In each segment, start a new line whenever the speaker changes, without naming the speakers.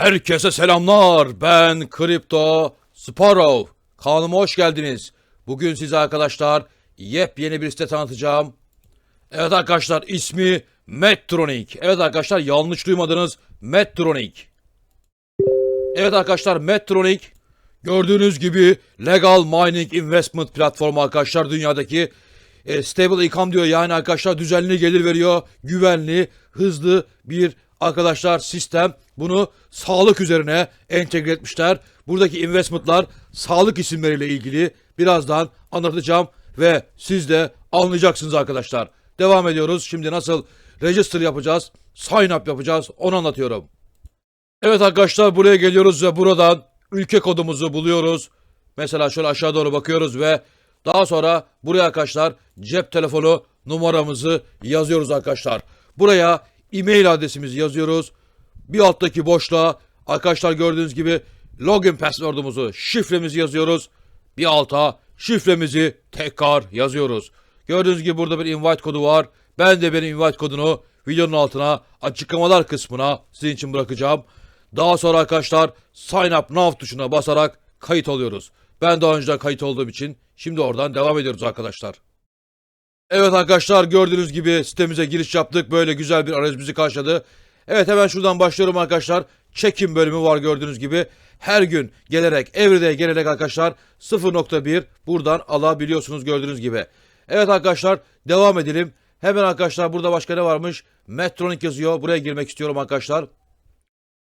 Herkese selamlar. Ben Kripto Sparrow. Kanalıma hoş geldiniz. Bugün size arkadaşlar yepyeni bir site tanıtacağım. Evet arkadaşlar ismi Metronic. Evet arkadaşlar yanlış duymadınız. Metronic. Evet arkadaşlar Metronic gördüğünüz gibi legal mining investment platformu arkadaşlar dünyadaki e, stable income diyor yani arkadaşlar düzenli gelir veriyor. Güvenli, hızlı bir arkadaşlar sistem. Bunu sağlık üzerine entegre etmişler. Buradaki investmentlar sağlık isimleriyle ilgili birazdan anlatacağım ve siz de anlayacaksınız arkadaşlar. Devam ediyoruz. Şimdi nasıl register yapacağız, sign up yapacağız onu anlatıyorum. Evet arkadaşlar buraya geliyoruz ve buradan ülke kodumuzu buluyoruz. Mesela şöyle aşağı doğru bakıyoruz ve daha sonra buraya arkadaşlar cep telefonu numaramızı yazıyoruz arkadaşlar. Buraya e-mail adresimizi yazıyoruz. Bir alttaki boşluğa arkadaşlar gördüğünüz gibi login password'umuzu, şifremizi yazıyoruz. Bir alta şifremizi tekrar yazıyoruz. Gördüğünüz gibi burada bir invite kodu var. Ben de benim invite kodunu videonun altına açıklamalar kısmına sizin için bırakacağım. Daha sonra arkadaşlar sign up now tuşuna basarak kayıt oluyoruz. Ben daha önceden kayıt olduğum için şimdi oradan devam ediyoruz arkadaşlar. Evet arkadaşlar gördüğünüz gibi sitemize giriş yaptık. Böyle güzel bir arayüz bizi karşıladı. Evet hemen şuradan başlıyorum arkadaşlar. Check-in bölümü var gördüğünüz gibi. Her gün gelerek, everyday gelerek arkadaşlar 0.1 buradan alabiliyorsunuz gördüğünüz gibi. Evet arkadaşlar devam edelim. Hemen arkadaşlar burada başka ne varmış? Metronic yazıyor. Buraya girmek istiyorum arkadaşlar.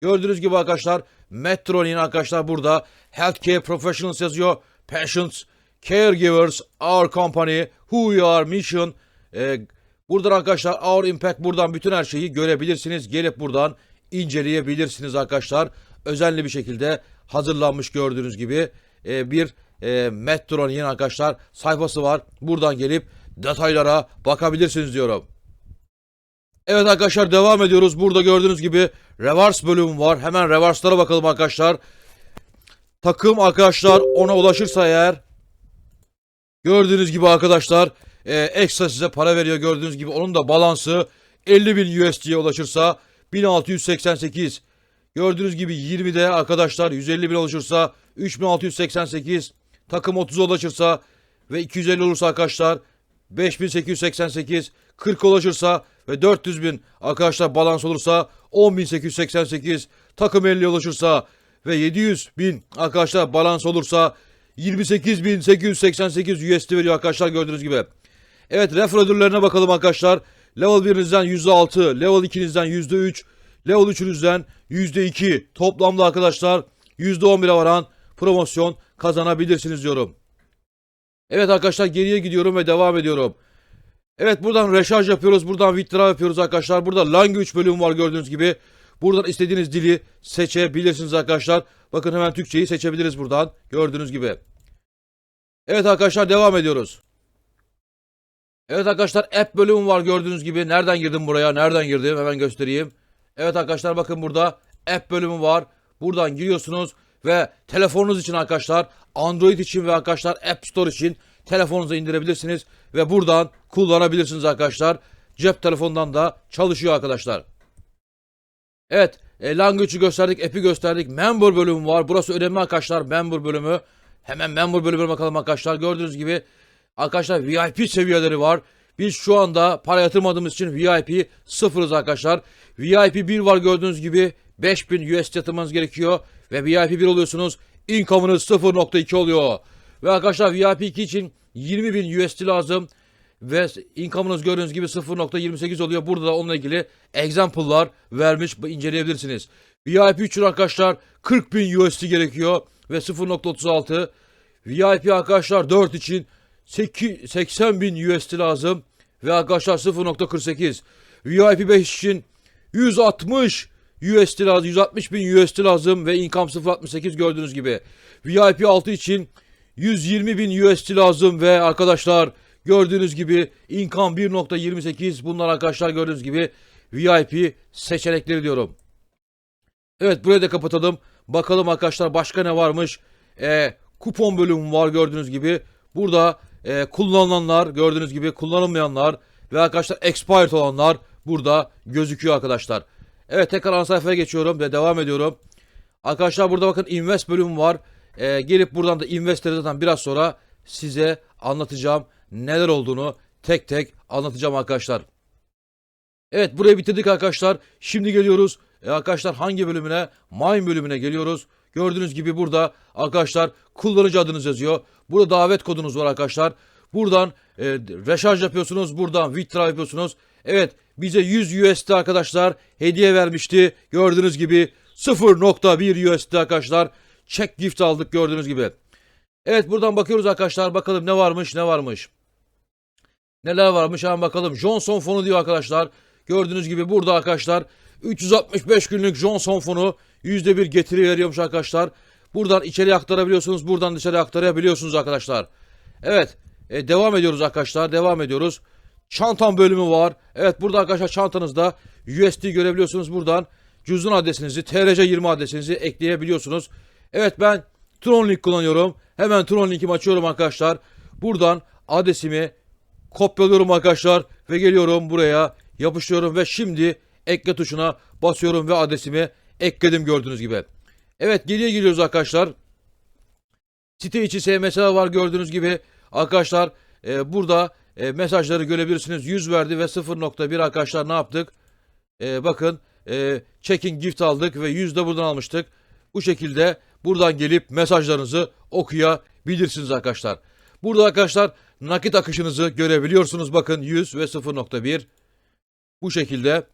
Gördüğünüz gibi arkadaşlar Metronic'in arkadaşlar burada Healthcare Professionals yazıyor. Patients, Caregivers, Our Company, Who You Are Mission. Ee, buradan arkadaşlar Our Impact buradan bütün her şeyi görebilirsiniz. Gelip buradan inceleyebilirsiniz arkadaşlar. Özenli bir şekilde hazırlanmış gördüğünüz gibi e, bir e, Metronic'in arkadaşlar sayfası var. Buradan gelip detaylara bakabilirsiniz diyorum. Evet arkadaşlar devam ediyoruz. Burada gördüğünüz gibi reverse bölüm var. Hemen reverse'lara bakalım arkadaşlar. Takım arkadaşlar ona ulaşırsa eğer gördüğünüz gibi arkadaşlar e, ekstra size para veriyor. Gördüğünüz gibi onun da balansı 50.000 USD'ye ulaşırsa 1688 gördüğünüz gibi 20'de arkadaşlar 150 bin ulaşırsa 3688 takım 30'a ulaşırsa ve 250 olursa arkadaşlar 5888 40 ulaşırsa ve 400 bin arkadaşlar balans olursa 10888 takım 50 ulaşırsa ve 700 bin arkadaşlar balans olursa 28888 USD veriyor arkadaşlar gördüğünüz gibi. Evet ref ödüllerine bakalım arkadaşlar. Level 1'inizden %6, level 2'nizden %3, level 3'ünüzden %2 toplamda arkadaşlar %11'e varan promosyon kazanabilirsiniz diyorum. Evet arkadaşlar geriye gidiyorum ve devam ediyorum. Evet buradan reşarj yapıyoruz. Buradan withdraw yapıyoruz arkadaşlar. Burada language bölümü var gördüğünüz gibi. Buradan istediğiniz dili seçebilirsiniz arkadaşlar. Bakın hemen Türkçeyi seçebiliriz buradan. Gördüğünüz gibi. Evet arkadaşlar devam ediyoruz. Evet arkadaşlar app bölümü var gördüğünüz gibi. Nereden girdim buraya? Nereden girdim? Hemen göstereyim. Evet arkadaşlar bakın burada app bölümü var. Buradan giriyorsunuz ve telefonunuz için arkadaşlar Android için ve arkadaşlar App Store için telefonunuza indirebilirsiniz ve buradan kullanabilirsiniz arkadaşlar. Cep telefonundan da çalışıyor arkadaşlar. Evet, e, language'ı gösterdik, app'i gösterdik. Member bölümü var. Burası önemli arkadaşlar. Member bölümü. Hemen member bölümüne bakalım arkadaşlar. Gördüğünüz gibi arkadaşlar VIP seviyeleri var. Biz şu anda para yatırmadığımız için VIP sıfırız arkadaşlar. VIP 1 var gördüğünüz gibi 5000 USD yatırmanız gerekiyor. Ve VIP 1 oluyorsunuz. Income'ınız 0.2 oluyor. Ve arkadaşlar VIP 2 için 20.000 USD lazım. Ve income'ınız gördüğünüz gibi 0.28 oluyor. Burada da onunla ilgili example'lar vermiş inceleyebilirsiniz. VIP 3 için arkadaşlar 40.000 USD gerekiyor. Ve 0.36. VIP arkadaşlar 4 için 80.000 USD lazım. Ve arkadaşlar 0.48. VIP 5 için 160 USD lazım. 160 bin USD lazım ve income 0.68 gördüğünüz gibi. VIP 6 için 120 bin USD lazım ve arkadaşlar gördüğünüz gibi income 1.28 bunlar arkadaşlar gördüğünüz gibi VIP seçenekleri diyorum. Evet burayı da kapatalım. Bakalım arkadaşlar başka ne varmış. Ee, kupon bölümü var gördüğünüz gibi. Burada e, kullanılanlar gördüğünüz gibi kullanılmayanlar ve arkadaşlar expired olanlar burada gözüküyor arkadaşlar. Evet tekrar ana sayfaya geçiyorum ve devam ediyorum. Arkadaşlar burada bakın invest bölümü var. Ee, gelip buradan da investleri zaten biraz sonra size anlatacağım neler olduğunu tek tek anlatacağım arkadaşlar. Evet burayı bitirdik arkadaşlar. Şimdi geliyoruz e, arkadaşlar hangi bölümüne? Mine bölümüne geliyoruz. Gördüğünüz gibi burada arkadaşlar kullanıcı adınız yazıyor. Burada davet kodunuz var arkadaşlar. Buradan e, reşarj yapıyorsunuz. Buradan withdraw yapıyorsunuz. Evet bize 100 USD arkadaşlar hediye vermişti. Gördüğünüz gibi 0.1 USD arkadaşlar. Check gift aldık gördüğünüz gibi. Evet buradan bakıyoruz arkadaşlar. Bakalım ne varmış ne varmış. Neler varmış hemen bakalım. Johnson fonu diyor arkadaşlar. Gördüğünüz gibi burada arkadaşlar 365 günlük Johnson fonu %1 getiri veriyormuş arkadaşlar. Buradan içeri aktarabiliyorsunuz. Buradan dışarı aktarabiliyorsunuz arkadaşlar. Evet. e, devam ediyoruz arkadaşlar. Devam ediyoruz. Çantam bölümü var. Evet burada arkadaşlar çantanızda USD görebiliyorsunuz. Buradan cüzdan adresinizi, TRC20 adresinizi ekleyebiliyorsunuz. Evet ben Tronlink kullanıyorum. Hemen Tronlink'imi açıyorum arkadaşlar. Buradan adresimi kopyalıyorum arkadaşlar ve geliyorum buraya yapıştırıyorum ve şimdi ekle tuşuna basıyorum ve adresimi ekledim gördüğünüz gibi. Evet geriye geliyoruz arkadaşlar. Site içi SMS'ler var gördüğünüz gibi. Arkadaşlar e, burada e, mesajları görebilirsiniz. 100 verdi ve 0.1 arkadaşlar ne yaptık? E, bakın e, checking gift aldık ve 100 de buradan almıştık. Bu şekilde buradan gelip mesajlarınızı okuyabilirsiniz arkadaşlar. Burada arkadaşlar nakit akışınızı görebiliyorsunuz. Bakın 100 ve 0.1 bu şekilde.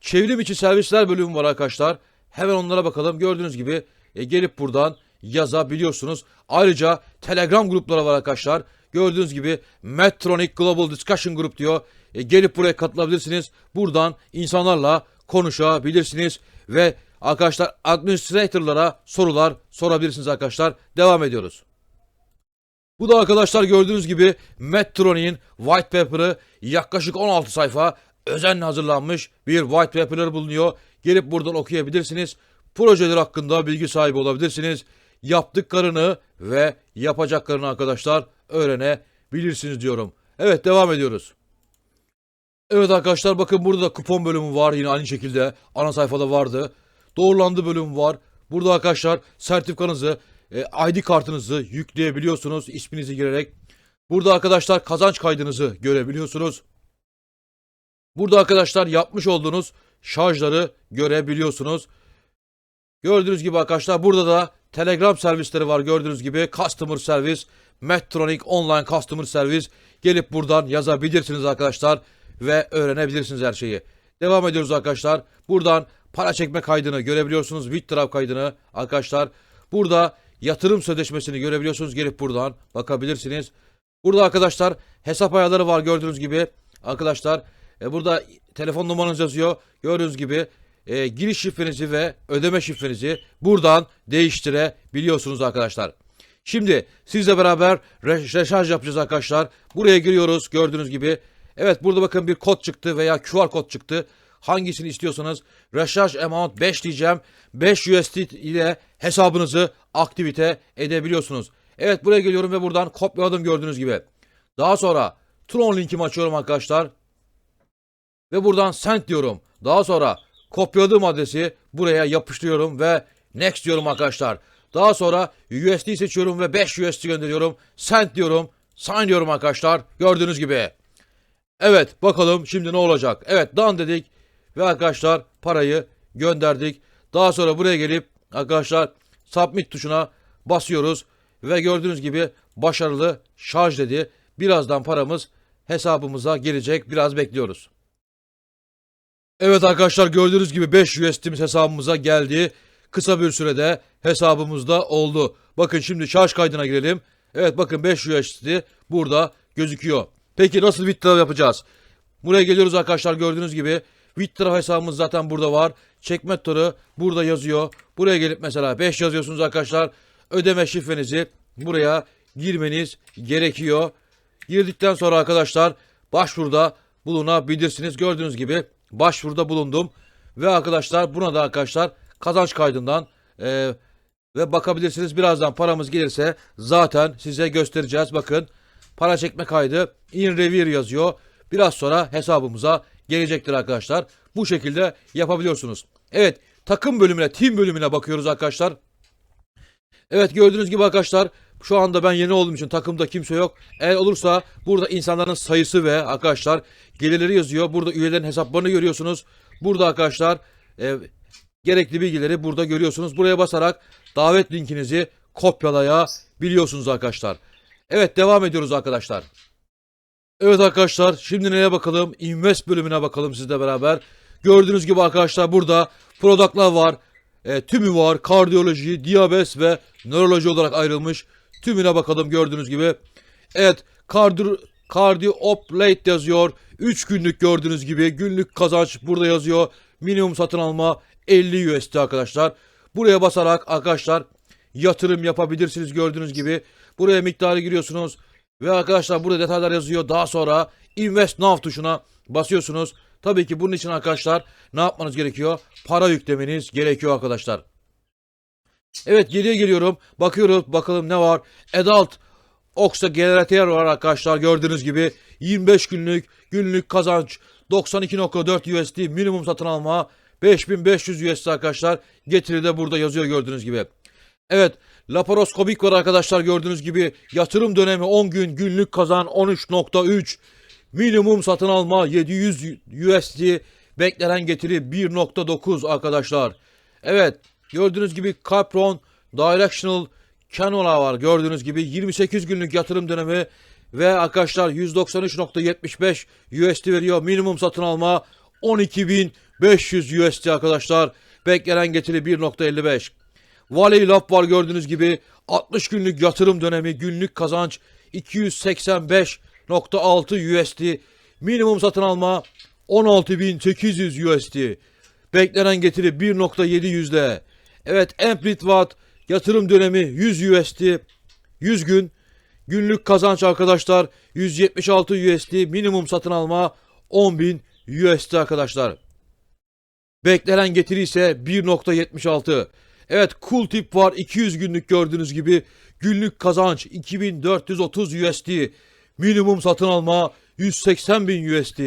Çevrim içi servisler bölümü var arkadaşlar. Hemen onlara bakalım. Gördüğünüz gibi e, gelip buradan yazabiliyorsunuz. Ayrıca Telegram grupları var arkadaşlar. Gördüğünüz gibi Medtronic Global Discussion Group diyor. E, gelip buraya katılabilirsiniz. Buradan insanlarla konuşabilirsiniz. Ve arkadaşlar administratorlara sorular sorabilirsiniz arkadaşlar. Devam ediyoruz. Bu da arkadaşlar gördüğünüz gibi Medtronic'in white paper'ı yaklaşık 16 sayfa özenle hazırlanmış bir white paper'ı bulunuyor. Gelip buradan okuyabilirsiniz. Projeler hakkında bilgi sahibi olabilirsiniz. Yaptıklarını ve yapacaklarını arkadaşlar öğrenebilirsiniz diyorum. Evet devam ediyoruz. Evet arkadaşlar bakın burada da kupon bölümü var yine aynı şekilde ana sayfada vardı. Doğrulandı bölümü var. Burada arkadaşlar sertifikanızı, e, ID kartınızı yükleyebiliyorsunuz isminizi girerek. Burada arkadaşlar kazanç kaydınızı görebiliyorsunuz. Burada arkadaşlar yapmış olduğunuz şarjları görebiliyorsunuz. Gördüğünüz gibi arkadaşlar burada da Telegram servisleri var gördüğünüz gibi Customer Service, Medtronic Online Customer Service gelip buradan yazabilirsiniz arkadaşlar ve öğrenebilirsiniz her şeyi. Devam ediyoruz arkadaşlar. Buradan para çekme kaydını görebiliyorsunuz. Withdraw kaydını arkadaşlar. Burada yatırım sözleşmesini görebiliyorsunuz. Gelip buradan bakabilirsiniz. Burada arkadaşlar hesap ayarları var gördüğünüz gibi. Arkadaşlar e, burada telefon numaranız yazıyor. Gördüğünüz gibi e, giriş şifrenizi ve ödeme şifrenizi buradan değiştirebiliyorsunuz arkadaşlar. Şimdi sizle beraber re- reşarj yapacağız arkadaşlar. Buraya giriyoruz gördüğünüz gibi. Evet burada bakın bir kod çıktı veya QR kod çıktı. Hangisini istiyorsanız reşarj amount 5 diyeceğim. 5 USD ile hesabınızı aktivite edebiliyorsunuz. Evet buraya geliyorum ve buradan kopyaladım gördüğünüz gibi. Daha sonra Tron linkimi açıyorum arkadaşlar. Ve buradan send diyorum. Daha sonra kopyaladığım adresi buraya yapıştırıyorum ve next diyorum arkadaşlar. Daha sonra USD seçiyorum ve 5 USD gönderiyorum. Send diyorum. Sign diyorum arkadaşlar. Gördüğünüz gibi. Evet bakalım şimdi ne olacak. Evet done dedik ve arkadaşlar parayı gönderdik. Daha sonra buraya gelip arkadaşlar submit tuşuna basıyoruz ve gördüğünüz gibi başarılı şarj dedi. Birazdan paramız hesabımıza gelecek. Biraz bekliyoruz. Evet arkadaşlar gördüğünüz gibi 5 USD'miz hesabımıza geldi. Kısa bir sürede hesabımızda oldu. Bakın şimdi şarj kaydına girelim. Evet bakın 5 USD burada gözüküyor. Peki nasıl withdraw yapacağız? Buraya geliyoruz arkadaşlar gördüğünüz gibi. Withdraw hesabımız zaten burada var. Çekme turu burada yazıyor. Buraya gelip mesela 5 yazıyorsunuz arkadaşlar. Ödeme şifrenizi buraya girmeniz gerekiyor. Girdikten sonra arkadaşlar başvuruda bulunabilirsiniz. Gördüğünüz gibi başvuruda bulundum. Ve arkadaşlar buna da arkadaşlar kazanç kaydından e, ve bakabilirsiniz. Birazdan paramız gelirse zaten size göstereceğiz. Bakın para çekme kaydı in review yazıyor. Biraz sonra hesabımıza gelecektir arkadaşlar. Bu şekilde yapabiliyorsunuz. Evet takım bölümüne, team bölümüne bakıyoruz arkadaşlar. Evet gördüğünüz gibi arkadaşlar şu anda ben yeni olduğum için takımda kimse yok. Eğer olursa burada insanların sayısı ve arkadaşlar gelirleri yazıyor. Burada üyelerin hesaplarını görüyorsunuz. Burada arkadaşlar e, gerekli bilgileri burada görüyorsunuz. Buraya basarak davet linkinizi kopyalayabiliyorsunuz arkadaşlar. Evet devam ediyoruz arkadaşlar. Evet arkadaşlar şimdi neye bakalım? Invest bölümüne bakalım sizle beraber. Gördüğünüz gibi arkadaşlar burada product'lar var. E, tümü var. Kardiyoloji, diyabes ve nöroloji olarak ayrılmış. Tümüne bakalım gördüğünüz gibi. Evet kardiyo, kardiyoplate yazıyor. 3 günlük gördüğünüz gibi. Günlük kazanç burada yazıyor. Minimum satın alma 50 USD arkadaşlar. Buraya basarak arkadaşlar yatırım yapabilirsiniz gördüğünüz gibi. Buraya miktarı giriyorsunuz. Ve arkadaşlar burada detaylar yazıyor. Daha sonra Invest Now tuşuna basıyorsunuz. Tabii ki bunun için arkadaşlar ne yapmanız gerekiyor? Para yüklemeniz gerekiyor arkadaşlar. Evet geriye geliyorum. Bakıyoruz bakalım ne var. Adult Oxa Generator var arkadaşlar gördüğünüz gibi. 25 günlük günlük kazanç 92.4 USD minimum satın alma 5500 USD arkadaşlar. Getiri de burada yazıyor gördüğünüz gibi. Evet laparoskopik var arkadaşlar gördüğünüz gibi. Yatırım dönemi 10 gün günlük kazan 13.3 minimum satın alma 700 USD beklenen getiri 1.9 arkadaşlar. Evet gördüğünüz gibi Capron Directional Canola var. Gördüğünüz gibi 28 günlük yatırım dönemi ve arkadaşlar 193.75 USD veriyor. Minimum satın alma 12.500 USD arkadaşlar. Beklenen getiri 1.55 Valley Lab var gördüğünüz gibi. 60 günlük yatırım dönemi günlük kazanç 285.6 USD minimum satın alma 16.800 USD beklenen getiri 1.7 yüzde evet Amplitvat yatırım dönemi 100 USD 100 gün günlük kazanç arkadaşlar 176 USD minimum satın alma 10.000 USD arkadaşlar Beklenen getiri ise 1.76. Evet cool tip var 200 günlük gördüğünüz gibi. Günlük kazanç 2430 USD. Minimum satın alma 180 bin USD.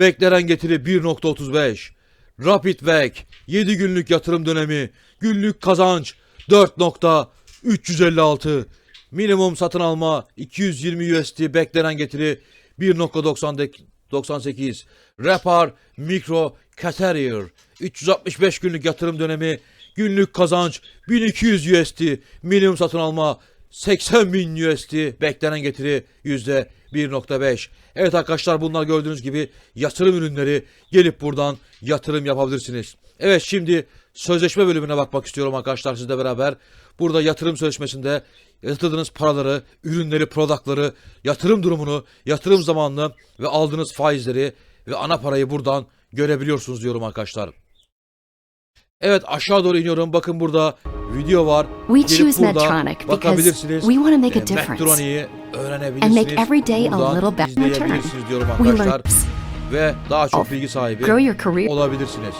Beklenen getiri 1.35. Rapid Vec 7 günlük yatırım dönemi. Günlük kazanç 4.356. Minimum satın alma 220 USD. Beklenen getiri 1.98. Repar Micro Caterior 365 günlük yatırım dönemi. Günlük kazanç 1200 USD. Minimum satın alma 80 bin USD. Beklenen getiri yüzde 1.5. Evet arkadaşlar bunlar gördüğünüz gibi yatırım ürünleri. Gelip buradan yatırım yapabilirsiniz. Evet şimdi sözleşme bölümüne bakmak istiyorum arkadaşlar sizle beraber. Burada yatırım sözleşmesinde yatırdığınız paraları, ürünleri, productları, yatırım durumunu, yatırım zamanını ve aldığınız faizleri ve ana parayı buradan görebiliyorsunuz diyorum arkadaşlar. Evet aşağı doğru iniyorum. Bakın burada video var.
We
Gelip
choose
burada
Medtronic because
bakabilirsiniz.
we want to make a
E,
difference
öğrenebilirsiniz.
and make every day a
Buradan
little better return.
izleyebilirsiniz diyorum
We
arkadaşlar.
learn
Ve daha çok
of
bilgi sahibi
grow your career.
olabilirsiniz.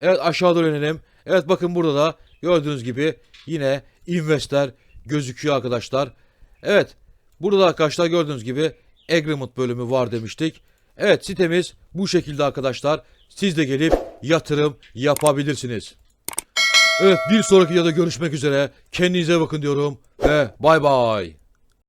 Evet aşağı doğru inelim. Evet bakın burada da gördüğünüz gibi yine investler gözüküyor arkadaşlar. Evet burada da arkadaşlar gördüğünüz gibi agreement bölümü var demiştik. Evet sitemiz bu şekilde arkadaşlar. Siz de gelip yatırım yapabilirsiniz. Evet bir sonraki videoda görüşmek üzere. Kendinize bakın diyorum ve bay bay.